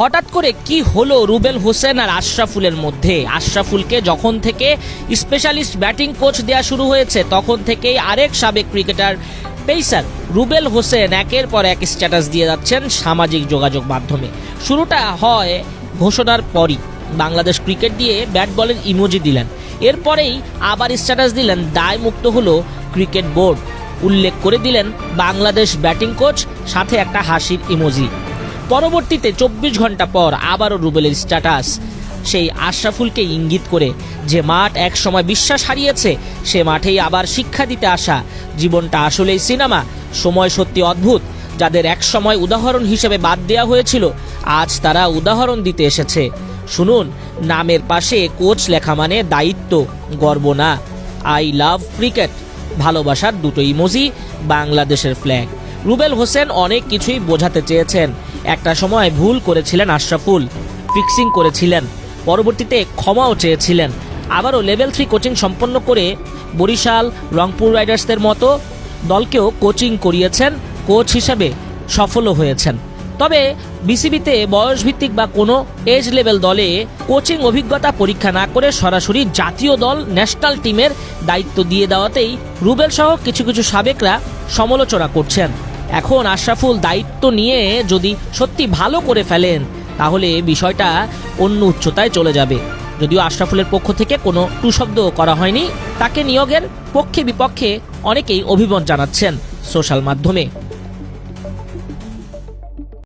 হঠাৎ করে কি হলো রুবেল হোসেন আর আশরাফুলের মধ্যে? আশরাফুলকে যখন থেকে স্পেশালিস্ট ব্যাটিং কোচ দেওয়া শুরু হয়েছে, তখন থেকেই আরেক সাবেক ক্রিকেটার পেসার রুবেল হোসেন একের পর এক স্ট্যাটাস দিয়ে যাচ্ছেন সামাজিক যোগাযোগ মাধ্যমে। শুরুটা হয় ঘোষণার পরই। বাংলাদেশ ক্রিকেট দিয়ে ব্যাট বলের ইমোজি দিলেন। এরপরেই আবার স্ট্যাটাস দিলেন দায় মুক্ত হলো ক্রিকেট বোর্ড উল্লেখ করে দিলেন, বাংলাদেশ ব্যাটিং কোচ সাথে একটা হাসির ইমোজি পরবর্তীতে চব্বিশ ঘণ্টা পর আবারও রুবেলের স্ট্যাটাস। সেই আশরাফুলকে ইঙ্গিত করে যে মাঠ এক সময় বিশ্বাস হারিয়েছে, সে মাঠেই আবার শিক্ষা দিতে আসা। জীবনটা আসলেই সিনেমা, সময় সত্যি অদ্ভুত। যাদের এক সময় উদাহরণ হিসেবে বাদ দেওয়া হয়েছিল, আজ তারা উদাহরণ দিতে এসেছে। শুনুন, নামের পাশে কোচ লেখা মানে দায়িত্ব, গর্ব না। আই লাভ ক্রিকেট, ভালোবাসার দুটো ইমোজি, বাংলাদেশের ফ্ল্যাগ। রুবেল হোসেন অনেক কিছুই বোঝাতে চেয়েছেন। একটা সময় ভুল করেছিলেন আশরাফুল ফিক্সিং করেছিলেন, পরবর্তীতে ক্ষমাও চেয়েছিলেন। আবারও লেভেল থ্রি কোচিং সম্পন্ন করে বরিশাল, রংপুর রাইডার্সদের মতো দলকেও কোচিং করিয়েছেন কোচ হিসাবে সফলও হয়েছেন। তবে বিসিবিতে বয়সভিত্তিক বা কোনো এজ লেভেল দলে কোচিং অভিজ্ঞতা পরীক্ষা না করে সরাসরি জাতীয় দল ন্যাশনাল টিমের দায়িত্ব দিয়ে দেওয়াতেই রুবেল সহ কিছু কিছু সাবেকরা সমালোচনা করছেন। এখন আশরাফুল দায়িত্ব নিয়ে যদি সত্যি ভালো করে ফেলেন, তাহলে বিষয়টা অন্য উচ্চতায় চলে যাবে। যদিও আশরাফুলের পক্ষ থেকে কোনো টুশব্দ করা হয়নি, তাকে নিয়োগের পক্ষে বিপক্ষে অনেকেই অভিমত জানাচ্ছেন সোশ্যাল মাধ্যমে।